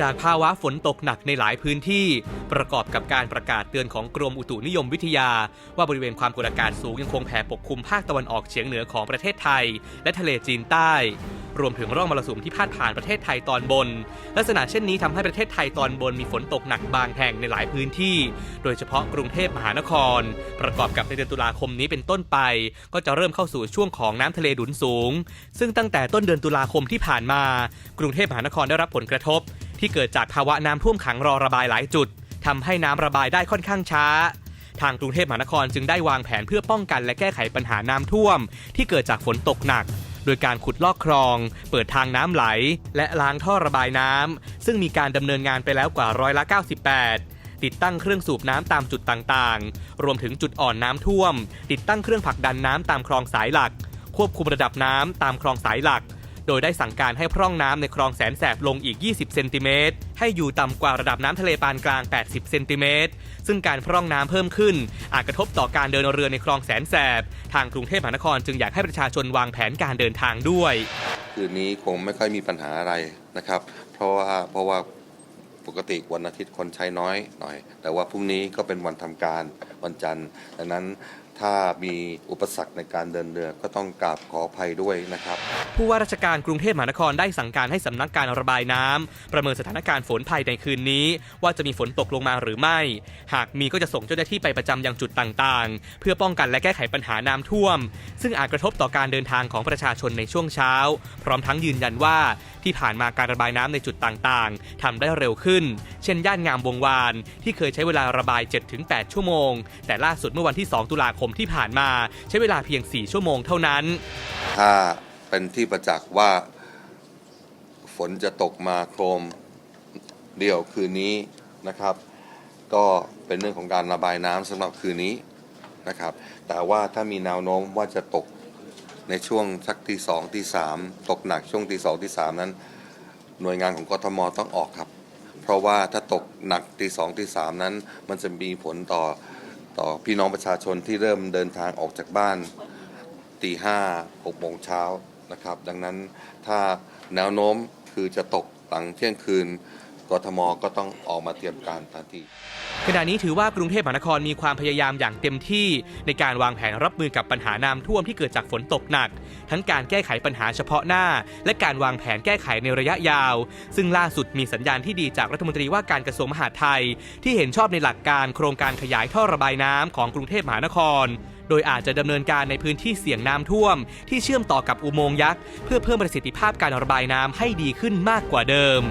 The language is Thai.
จากภาวะฝนตกหนักในหลายพื้นที่ ประกอบกับการประกาศเตือนของกรมอุตุนิยมวิทยา ว่าบริเวณความกดอากาศสูงยังคงแผ่ปกคลุมภาคตะวันออกเฉียงเหนือของประเทศไทย และทะเลจีนใต้ รวมถึงร่องมรสุมที่พาดผ่านประเทศไทยตอนบน ลักษณะเช่นนี้ทำให้ประเทศไทยตอนบนมีฝนตกหนักบางแห่งในหลายพื้นที่ โดยเฉพาะกรุงเทพมหานคร ประกอบกับในเดือนตุลาคมนี้เป็นต้นไป ก็จะเริ่มเข้าสู่ช่วงของน้ำทะเลหนุนสูง ซึ่งตั้งแต่ต้นเดือนตุลาคมที่ผ่านมา กรุงเทพมหานครได้รับผลกระทบ ที่เกิดจากภาวะน้ำท่วมขังรอระบายหลายจุดทำให้น้ำระบายได้ค่อนข้างช้า ทางกรุงเทพมหานครจึงได้วางแผนเพื่อป้องกันและแก้ไขปัญหาน้ำท่วม ที่เกิดจากฝนตกหนัก โดยการขุดลอกคลอง เปิดทางน้ำไหล และล้างท่อระบายน้ำซึ่งมีการดำเนินงานไปแล้วกว่าร้อยละ 98ติดตั้งเครื่องสูบน้ำตามจุดต่างๆ รวมถึงจุดอ่อนน้ำท่วม ติดตั้งเครื่องผลักดันน้ำตามคลองสายหลัก ควบคุมระดับน้ำตามคลองสายหลัก โดยได้สั่งการให้พร่องน้ำในคลองแสนแสบลงอีก 20 เซนติเมตร ให้อยู่ต่ำกว่าระดับน้ำทะเลปานกลาง 80 เซนติเมตร ซึ่งการพร่องน้ำเพิ่มขึ้น อาจกระทบต่อการเดินเรือในคลองแสนแสบ ทางกรุงเทพมหานครจึงอยากให้ประชาชนวางแผนการเดินทางด้วย คืนนี้คงไม่ค่อยมีปัญหาอะไรนะครับ เพราะว่าเพราะว่าปกติวันอาทิตย์คนใช้น้อยหน่อย แต่ว่าพรุ่งนี้ก็เป็นวันทำการวันจันทร์ดังนั้น ถ้ามีอุปสรรคในการเดินเรือก็ต้องกราบขออภัยด้วยนะครับ ผู้ว่าราชการกรุงเทพมหานครได้สั่งการให้สำนักการระบายน้ำประเมินสถานการณ์ฝนภายในคืนนี้ ว่าจะมีฝนตกลงมาหรือไม่ หากมีก็จะส่งเจ้าหน้าที่ไปประจำยังจุดต่างๆ เพื่อป้องกันและแก้ไขปัญหาน้ำท่วม ซึ่งอาจกระทบต่อการเดินทางของประชาชนในช่วงเช้า พร้อมทั้งยืนยันว่าที่ผ่านมาการระบายน้ำในจุดต่างๆทำได้เร็วขึ้น เช่นย่านงามวงวาน ที่เคยใช้เวลาระบาย 7-8 ชั่วโมง แต่ล่าสุดเมื่อวันที่ 2 ตุลาคมที่ผ่านมาใช้เวลาเพียง 4 ชั่วโมงเท่านั้น ถ้าเป็นที่ประจักษ์ว่าฝนจะตกมาโครมเดียวคืนนี้นะครับ ก็เป็นเรื่องของการระบายน้ำสำหรับคืนนี้นะครับ แต่ว่าถ้ามีแนวโน้มว่าจะตกในช่วงสักที่สองที่สามตกหนักช่วงที่สองที่สามนั้น หน่วยงานของกทมต้องออกครับ เพราะว่าถ้าตกหนักที่สองที่สามนั้น มันจะมีผลต่อ ต่อพี่น้องประชาชนที่เริ่มเดินทางออกจากบ้านตีห้าหกโมงเช้านะครับ ดังนั้นถ้าแนวโน้มคือจะตกหลังเที่ยงคืน กทมก็ต้องออกมาเตรียมการทันที ขณะนี้ถือว่ากรุงเทพมหานครมีความพยายามอย่างเต็มที่ ในการวางแผนรับมือกับปัญหาน้ำท่วมที่เกิดจากฝนตกหนัก ทั้งการแก้ไขปัญหาเฉพาะหน้า และการวางแผนแก้ไขในระยะยาว ซึ่งล่าสุดมีสัญญาณที่ดีจากรัฐมนตรีว่าการกระทรวงมหาดไทย ที่เห็นชอบในหลักการโครงการขยายท่อระบายน้ำของกรุงเทพมหานครโดยอาจจะดำเนินการในพื้นที่เสี่ยงน้ำท่วม ที่เชื่อมต่อกับอุโมงค์ยักษ์ เพื่อเพิ่มประสิทธิภาพการระบายน้ำให้ดีขึ้นมากกว่าเดิม